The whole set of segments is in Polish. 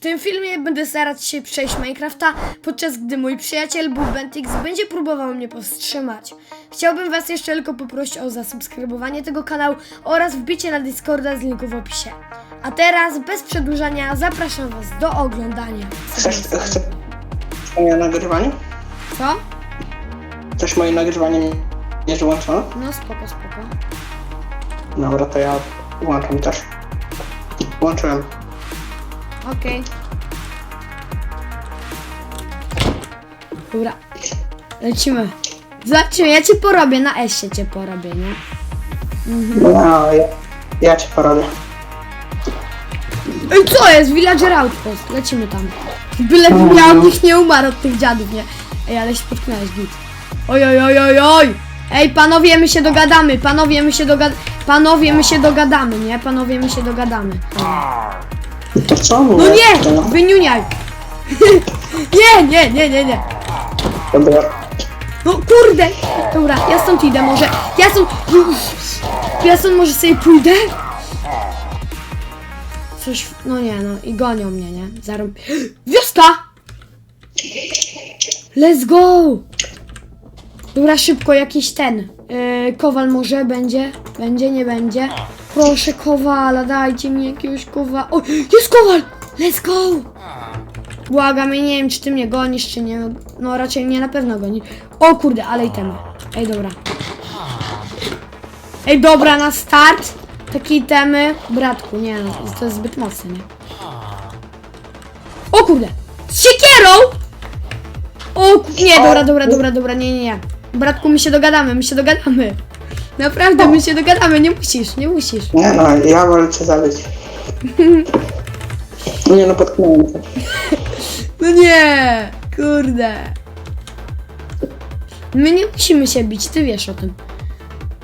tym filmie będę starać się przejść Minecrafta, podczas gdy mój przyjaciel Bubentix będzie próbował mnie powstrzymać. Chciałbym was jeszcze tylko poprosić o zasubskrybowanie tego kanału oraz wbicie na Discorda z linku w opisie. A teraz, bez przedłużania, zapraszam was do oglądania. Chcesz, chcesz moje nagrywanie? Co? Chcesz moje nagrywanie jest włączone? No spoko, spoko. Dobra, to ja włączam też. Włączyłem. Okej. Dobra. Lecimy. Zobaczymy, ja cię porobię, na S cię porobię, nie? No, ja, ja cię porobię. Ej, co jest? Villager Outpost. Lecimy tam. Byle ja od nich nie umarł, od tych dziadów, nie? Ej, ale się potknąłeś, git. Oj, oj, oj, oj, oj! Ej, panowie, my się dogadamy, panowie, my się dogadamy, panowie, my się dogadamy, nie? Panowie, my się dogadamy. To co? No nie! Wyniuniaj! nie, nie, nie, nie, nie. dobra. No kurde! Dobra, ja stąd idę może. Ja stąd... Ja stąd może sobie pójdę? Coś... No nie, no i gonią mnie, nie? Zarąb... Wioska! Let's go! Dobra, szybko, jakiś ten. Yy, kowal może będzie? Będzie, nie będzie? Proszę kowala, dajcie mi jakiegoś kowala. O, jest kowal! Let's go! Błagam, ja nie wiem, czy ty mnie gonisz, czy nie. No raczej mnie na pewno goni. O kurde, ale itemy. Ej, dobra. Ej, dobra, na start. Takie itemy. Bratku, nie no, to jest zbyt mocne, nie? O kurde! Z siekierą! O, nie, dobra, dobra, dobra, dobra, nie, nie, nie. Bratku, my się dogadamy, my się dogadamy. Naprawdę, my się dogadamy, nie musisz, nie musisz. Nie no, ja wolę cię zabić. Nie no, potknąłem się. No nie, kurde. My nie musimy się bić, ty wiesz o tym.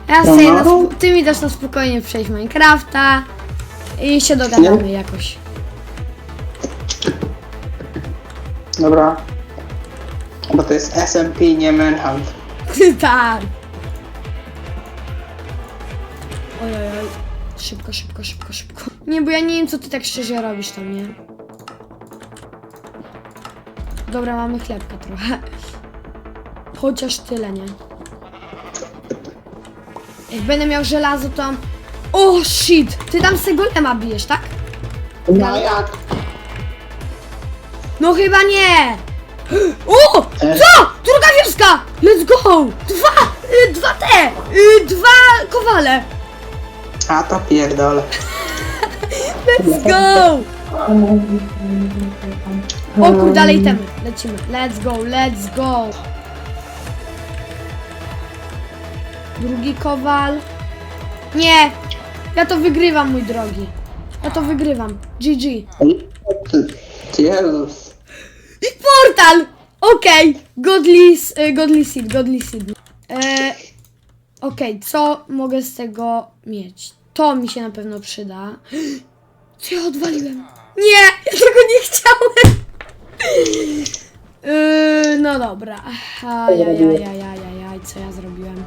Ja No, sobie no. na sp- ty mi dasz na spokojnie przejść Minecrafta i się dogadamy jakoś. Dobra. Bo to jest SMP, nie Manhunt. tak. Oj, oj, oj. Szybko, szybko, szybko, szybko. Nie, bo ja nie wiem, co ty tak szczerze robisz tam, nie? Dobra, mamy chlebka trochę. Chociaż tyle, nie? Jak będę miał żelazo, to... O, shit! Ty tam z golema bijesz, tak? No jak? No chyba nie! O! Co? Druga wioska! Let's go! Dwa! Y, dwa te! Y, dwa kowale! A to pierdolę. Let's go! O kurde, dalej temy. Lecimy. Let's go, let's go! Drugi kowal. Nie! Ja to wygrywam, mój drogi. Ja to wygrywam. GG. Jezus. I portal! Okej, godly, s- y, godly seed, godly seed. E, Okej, co mogę z tego mieć? To mi się na pewno przyda. Co ja odwaliłem? Nie, ja tego nie chciałem. Yy, no dobra. Ajajajajajajaj, co ja zrobiłem?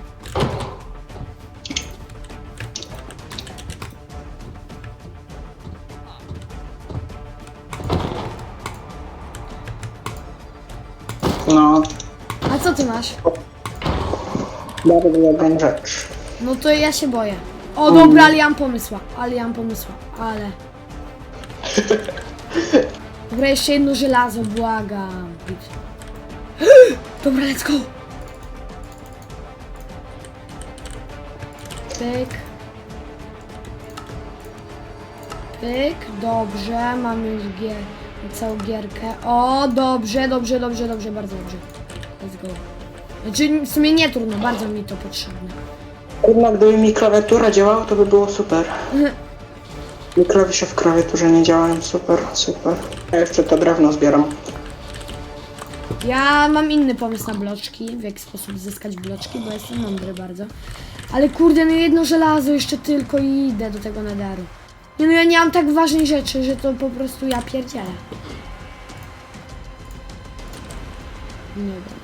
No, A co ty masz? Bardzo dobrą rzecz. No to ja się boję. O dobra, ale ja mam pomysła, ale ja mam pomysła, ale... Dobra, jeszcze jedno żelazo, błagam. Dobra, let's go. Pyk. Pyk, dobrze, mam już gier, całą gierkę. O, dobrze, dobrze, dobrze, dobrze, bardzo dobrze. Let's go. Znaczy, w sumie nie trudno, bardzo mi to potrzebne. Jednak gdyby mi klawiatura działała, to by było super. Mi klawisze w klawiaturze nie działają, super, super. Ja jeszcze to drewno zbieram. Ja mam inny pomysł na bloczki, w jaki sposób zyskać bloczki, bo jestem mądry bardzo. Ale kurde, no jedno żelazo jeszcze tylko i idę do tego nadaru. Nie no, ja nie mam tak ważnej rzeczy, że to po prostu ja pierdzielę. Nie wiem.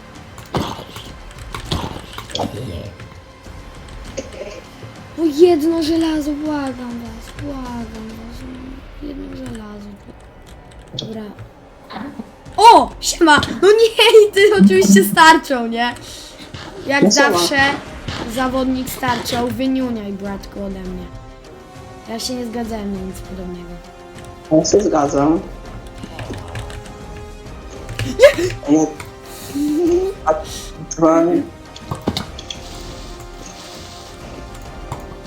No jedno żelazo, błagam was, błagam was. no, Jedno żelazo. Dobra. O! Siema! No nie, i ty oczywiście starczą, nie? Jak No siema. zawsze zawodnik starczał, wyniuniaj bratku ode mnie. Ja się nie zgadzałem na nic podobnego. Ja się zgadzam. Nie! A dzwoń.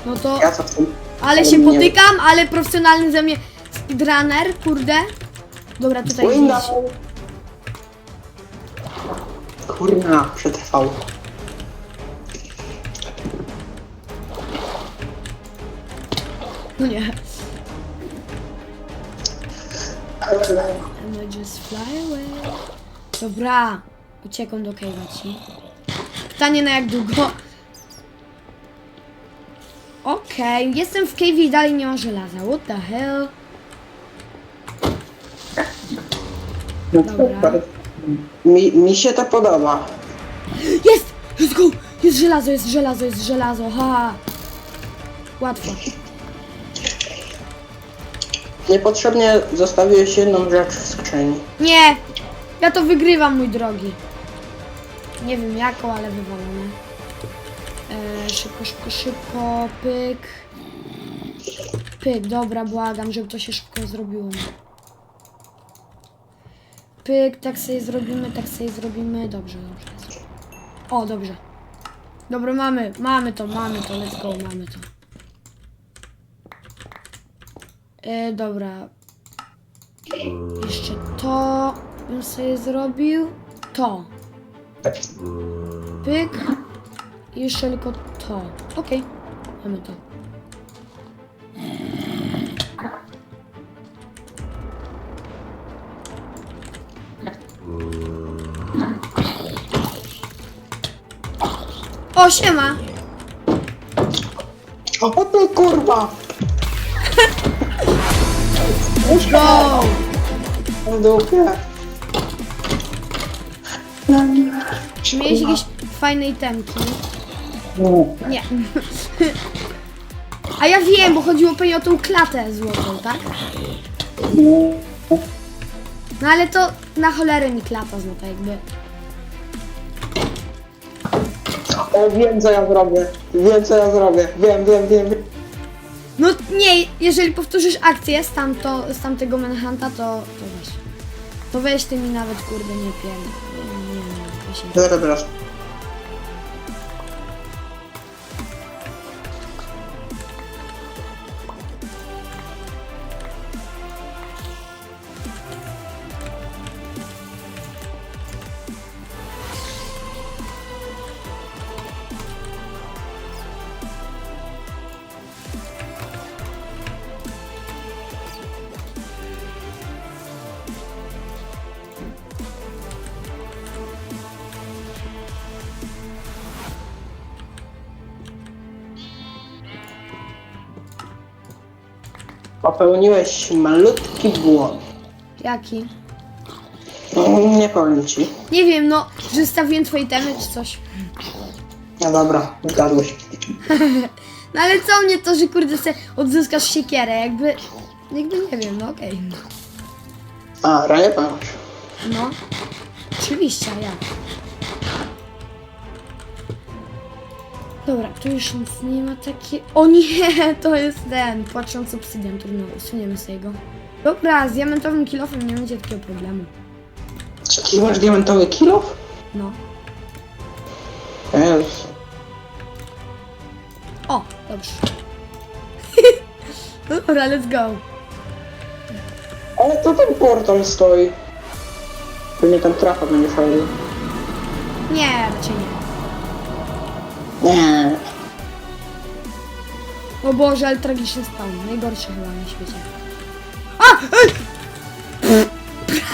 No to, Ja co w tym? ale się potykam, ale profesjonalny ze mnie speedrunner, kurde. Dobra, tutaj Windows. gdzieś. Kurna, przetrwał. No nie. And I just fly away. Dobra. Uciekam do cave'a ci. Pytanie na jak długo? Okej, jestem w cave'ie i dalej nie ma żelaza. What the hell? No Dobra. super. Mi, mi się to podoba. Jest! Let's go! Jest żelazo, jest żelazo, jest żelazo. Ha! Łatwo. Niepotrzebnie zostawiłeś jedną rzecz w skrzyni. Nie! Ja to wygrywam, mój drogi. Nie wiem jaką, ale wywalone. E, szybko, szybko, szybko. Pyk. Pyk, dobra, błagam, żeby to się szybko zrobiło. Pyk, tak sobie zrobimy, tak sobie zrobimy. Dobrze, dobrze. O, dobrze. Dobra, mamy, mamy to, mamy to, let's go, mamy to. E, dobra, jeszcze to bym sobie zrobił. To. Pyk. I jeszcze tylko to. Okej. Mamy to. O, siema! O ty kurwa! Go! W dupie. Miałeś jakieś fajne itemki? Nie. A ja wiem, bo chodziło pewnie o tą klatę złotą, tak? No ale to na cholerę mi klata złota jakby. O, wiem co ja zrobię. Wiem co ja zrobię. Wiem, wiem, wiem. wiem. No nie, jeżeli powtórzysz akcję z, tamto, z tamtego Manhunta, to, to weź. To weź ty mi nawet kurde nie pierd... Nie, nie, nie, weź nie. Dobra, dobra. Popełniłeś malutki błąd. Jaki? Mm, Nie powiem ci. Nie wiem, no, że stawiłem twoje temy czy coś. No dobra, zgadłeś. No ale co mnie to, że kurde se odzyskasz siekierę, jakby... Jakby nie wiem, no okej. A, raję pamięć. No. Oczywiście, a jak? Dobra, tu już nic nie ma takie... O nie, to jest ten, płaczący obsydian, trudno, usuniemy sobie go. Dobra, z diamentowym kilofem nie będzie takiego problemu. Czy masz diamentowy kilo? No. Jezus. O, dobrze. Dobra, let's go. Ale to ten portal stoi. Pewnie tam trafa będzie fajny. Nie, raczej nie. Nie. O Boże, ale tragiczny spawn. Najgorszy chyba na świecie. A!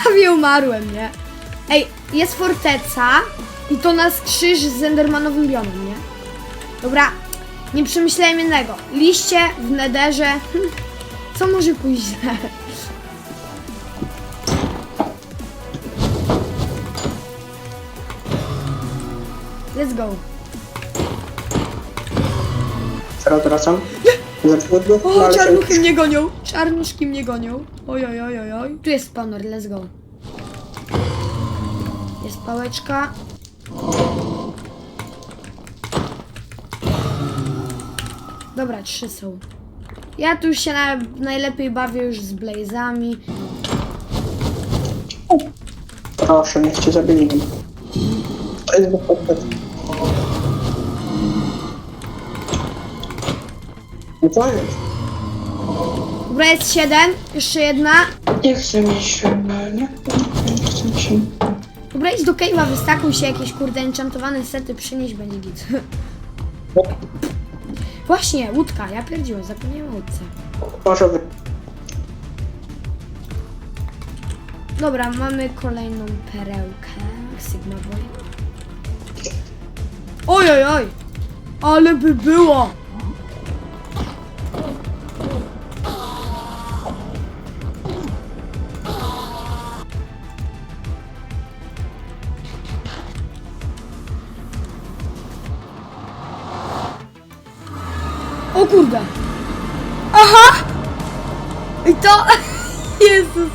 Prawie umarłem, nie? Ej, jest forteca i to nas krzyż z Endermanowym biomem, nie? Dobra, nie przemyślałem jednego. Liście w nederze. Co może pójść źle? Let's go. Teraz wracam. Zaczęło O, czarnuchy mnie gonią. czarnuszki mnie gonią. Oj, oj, oj, oj, oj. Tu jest spawner, let's go. Jest pałeczka. Dobra, trzy są. Ja tu się na, najlepiej bawię już z blazami. Proszę, niech cię zabili. To jest wypadek. No to jest. Dobra, jest siedem. Jeszcze jedna. Nie chcę mi się, nie, nie chcę mi się. Dobra, idź do cave'a, wystakuj się, jakieś kurde enchantowane sety przynieść, będzie git. Właśnie, łódka, ja pierdziłem, zapomniałem o łódce. Może wy... Dobra, mamy kolejną perełkę. Sigma Boy. Oj, oj, oj! Ale by było! To... Jezus!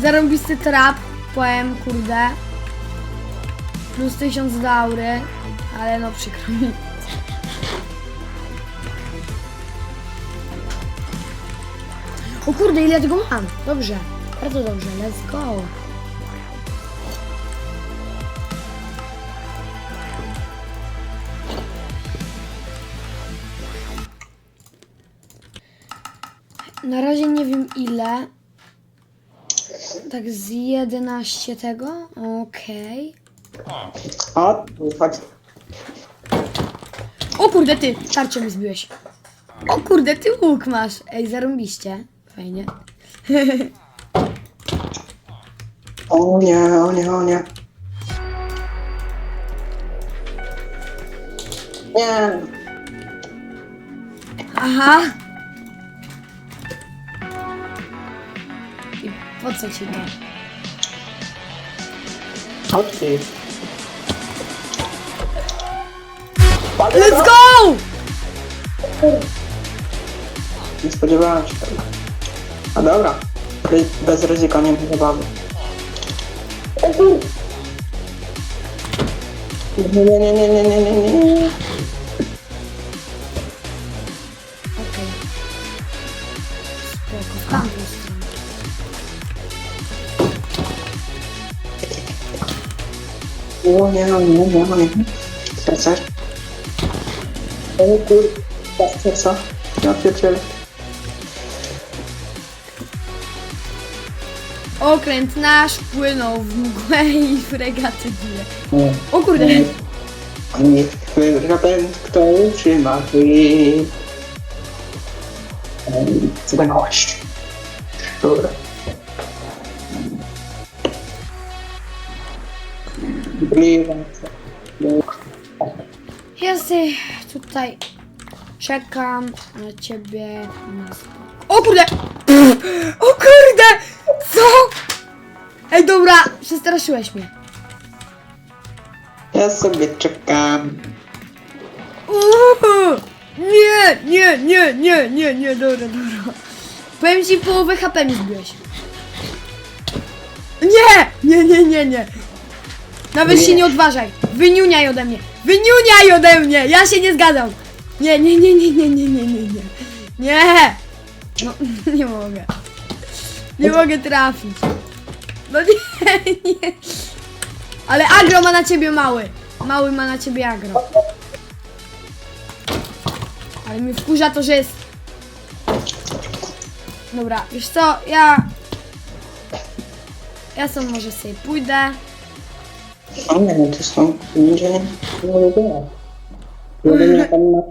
Zarąbisty trap, powiem, kurde. Plus tysiąc do aury, ale no przykro mi. O kurde, ile tego mam? Dobrze, bardzo dobrze, let's go. Na razie nie wiem ile, tak z 11 tego? Okej. O, chodź. O kurde, ty! Tarczę mi zbiłeś. O kurde, ty łuk masz. Ej, zarąbiście. Fajnie. O nie, o nie, o nie. Nie. Aha! Po co ci to? Chodź ty. Let's go! Nie spodziewałem się tego. A dobra. Ry- Bez ryzyka nie ma zabawy. Nie, nie, nie, nie, nie, nie, nie, nie, nie, o nie, nie, o nie. Serce. O kur... Tak, serca. Ja pierdzielę. Okręt nasz płynął w mgłę i w regaty bije. Nie. O kurde! Niech napęd kto utrzyma chwil. Zdaność. Dobra. Ja sobie tutaj czekam na ciebie na spokój. O kurde! O kurde! Co? Ej, dobra, przestraszyłeś mnie. Ja sobie czekam. Uuu, Nie, nie, nie, nie, nie, nie, dobra, dobra. Powiem ci, połowę HP mi zbiłeś. Nie, nie, nie, nie, nie. Nawet się nie odważaj. Wyniuniaj ode mnie. Wyniuniaj ode mnie. Ja się nie zgadzam. Nie, nie, nie, nie, nie, nie, nie, nie, nie. Nie. No, nie mogę. Nie mogę trafić. No nie, nie. Ale agro ma na ciebie mały. Mały ma na ciebie agro. Ale mnie wkurza to, że jest... Dobra, wiesz co, ja... Ja sam może sobie pójdę. O nie, no to są ludzie nie mnie tam na...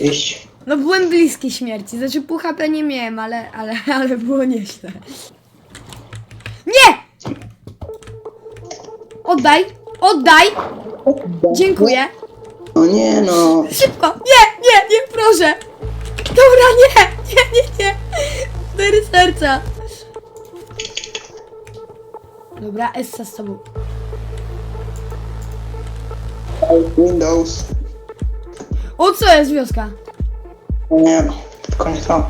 Iść. No byłem bliski śmierci, znaczy pół HP nie miałem, ale, ale, ale było nieźle. Nie! Oddaj! Oddaj! Dziękuję. O nie no. Szybko! Nie, nie, nie, proszę! Dobra, nie, nie, nie, nie! Cztery serca. Dobra, Essa z tobą. Windows. O, co jest wioska? O nie no. Tylko nie to.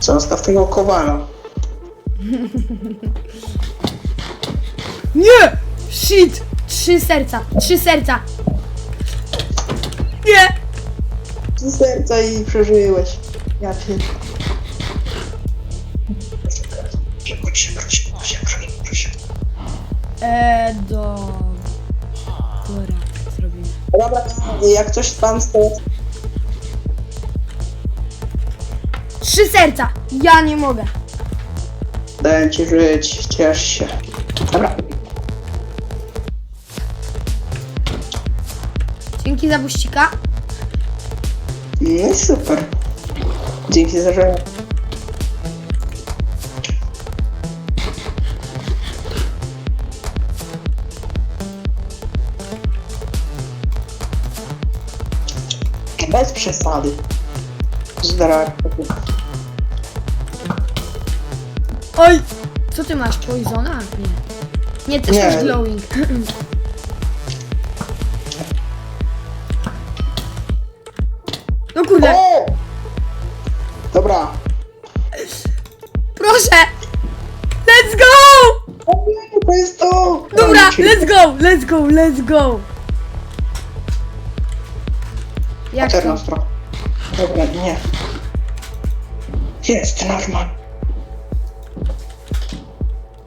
Zostaw tego kowala. Nie! Shit! Trzy serca, trzy serca. Nie! Z serca i przeżyłeś. Ja pier... Szybko się, proszę, proszę, proszę, proszę. Eee, do... Dobra, jak coś tam z tego... Trzy serca! Ja nie mogę. Daję ci żyć, ciesz się. Dobra. Dzięki za buścika. No super. Dzięki za że... Bez przesady. Zdrowie. Oj! Co ty masz? Poisona? Nie. Nie, też Nie. masz glowing. No kurde, O! Dobra. proszę! Let's go! O nie, to jest to! Dobra, let's go, let's go, let's go! Paternostro. Dobra, nie. Jest, normal.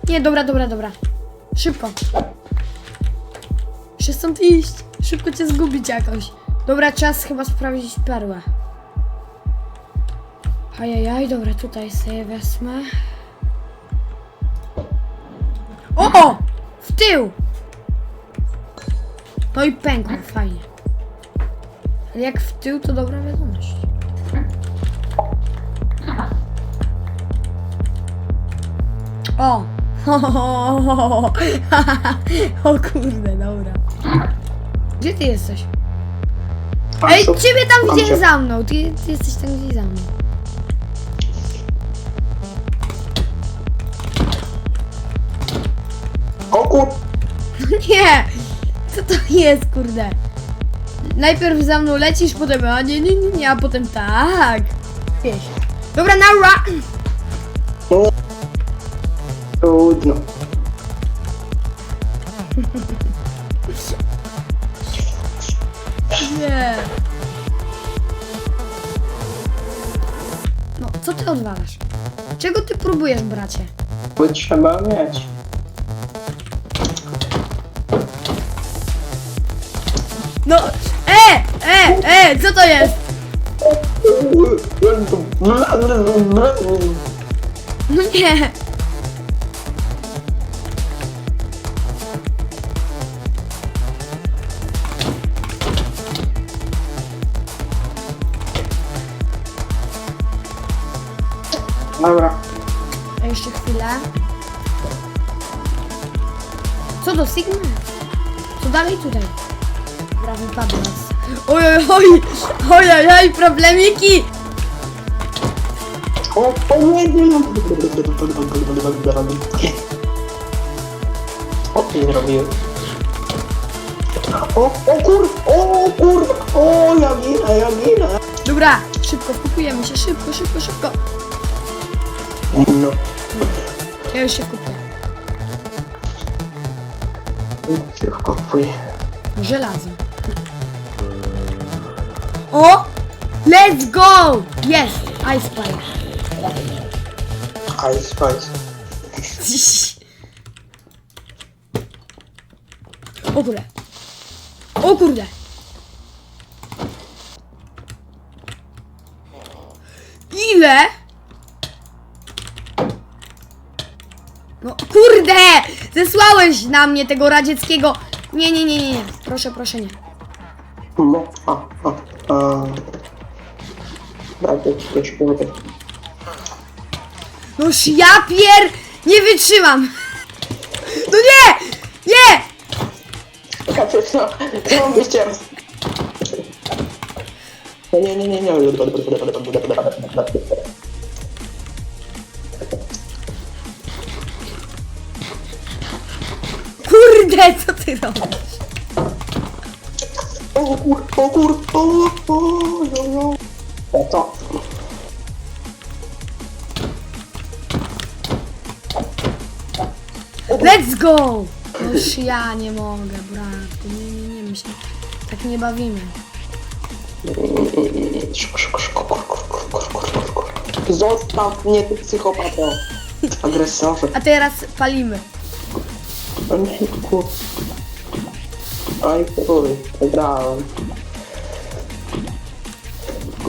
Nie, dobra, dobra, dobra. Szybko. Muszę stąd iść. Szybko cię zgubić jakoś. Dobra, czas chyba sprawdzić perłę. Ajajaj, dobra, tutaj sobie wezmę. O! W tył! No i pękło, fajnie. Jak w tył, to dobra wiadomość. O! O kurde, dobra. Gdzie ty jesteś? Ej, ciebie tam gdzieś cię. za mną. Ty, ty jesteś tam gdzieś za mną. O kur... Nie! Co to jest, kurde? Najpierw za mną lecisz, potem a nie, nie, nie, nie, a potem tak. Dobra, naura! No. Trudno. Nie. No, co ty odwalasz? Czego ty próbujesz, bracie? Bo trzeba mieć. No, e, e, co to jest? No nie. Dobra. A jeszcze chwilę. Co do Sigma? Co dalej tutaj? Dobra, wypadł nas. Oj, oj, oj, oj, oj, oj, problemiki! O, o ty zrobiłem. O, o kur, o kur, o, ja ginę, ja ginę. Dobra, szybko, kupujemy się, szybko, szybko, szybko. No. Ja już się kupię. Szybko pójdę. Żelazo. O! Let's go! Jest! Ice Fire. Ice Spice. O kurde. O kurde. Ile? No kurde! Zesłałeś na mnie tego radzieckiego. Nie, nie, nie, nie, nie. Proszę, proszę nie. No, a, a. Ci też powiem. Noż ja pier... Nie wytrzymam. No nie! Nie! Kacie, co? Mam być teraz? Nie, nie, nie, nie. Kurde, co ty robisz? O kur, o kur, o, o, jo, jo. Oto. Let's go! Już ja nie mogę, brat. Nie, nie, nie, my się tak nie bawimy. Zostaw mnie, ty psychopato. Agresorze. A teraz palimy. Aj, chuj, wygrałem.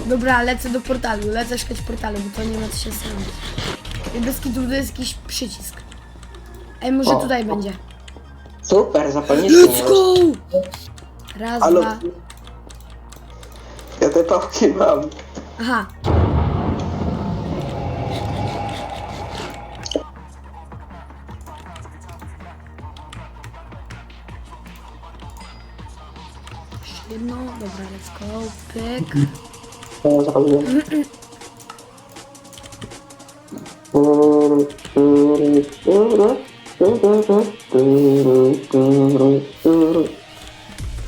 Dobra, lecę do portalu, lecę szukać portalu, bo to nie ma co się sądzić. I bez kitu to jest jakiś przycisk. Ej, może O. tutaj będzie. Super, zapalniczki Let's go! Raz, Ale... dwa. Ja te pałki mam. Aha. Jeszcze jedno, dobra, let's go, pyk. No, zapaliłem.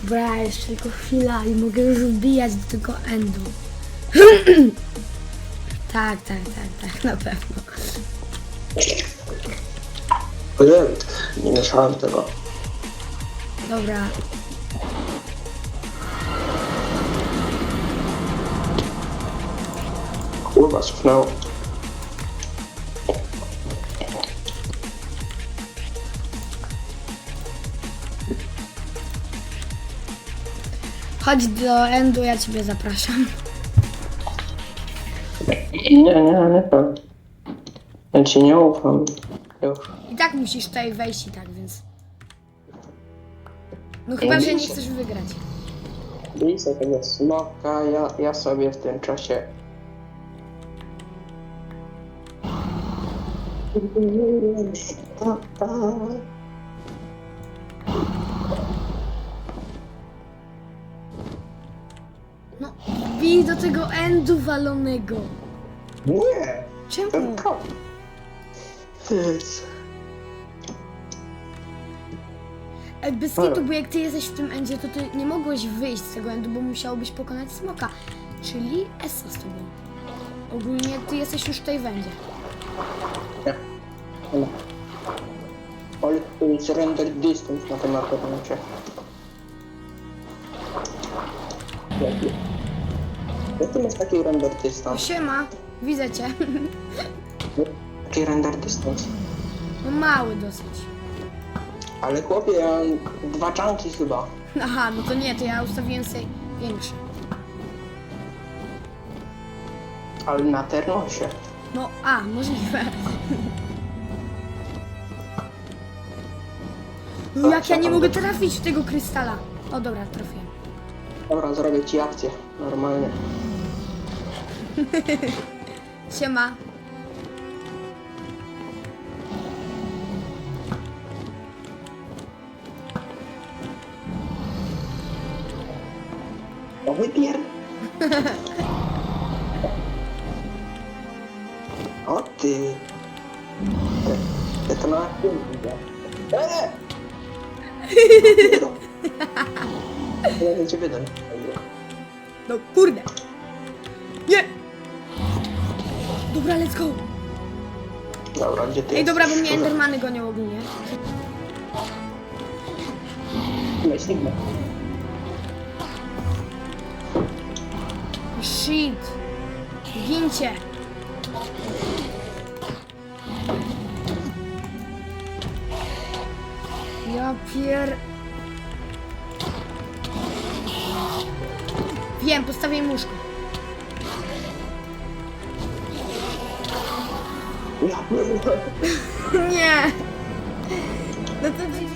Dobra, jeszcze tylko chwila i mogę już wbijać do tego endu. tak, tak, tak, tak, na pewno. Ojej, nie mieszałem tego. Dobra. Kurwa, cofnęło. Chodź do endu, ja ciebie zapraszam. Nie, nie, nie powiem. Ja ci nie ufam. Już. I tak musisz tutaj wejść i tak, więc... No chyba, że nie chcesz wygrać. Sobie tego smoka, ja, ja sobie w tym czasie... No, bij do tego endu walonego. Nie! Czemu? Tyc. Ej, Bez kitu, bo jak ty jesteś w tym endzie, to ty nie mogłeś wyjść z tego endu, bo musiałbyś pokonać smoka. Czyli Essa z tobą. Ogólnie ty jesteś już w tej wędzie. Nie. Nie. Oj, tu jest render distance na tym. Jaki? Jak ty masz taki render distance? siema, widzę cię. Taki render distance. No mały dosyć. Ale chłopie, ja mam dwa czanki chyba. Aha, no to nie, to ja ustawiłem sobie większy. Ale na termosie. No, a, możliwe. No jak ja nie mogę trafić w tego krystala. O dobra, trafiłem. Dobra, zrobię ci akcję. Normalnie. Siema. O wypier... Dobra, gdzie ty Ej, dobra, bo mnie Endermany gonią ogólnie. Nie, Sigma. Shit. Gincie. Ja pier... Wiem, postawię im Nie. No to...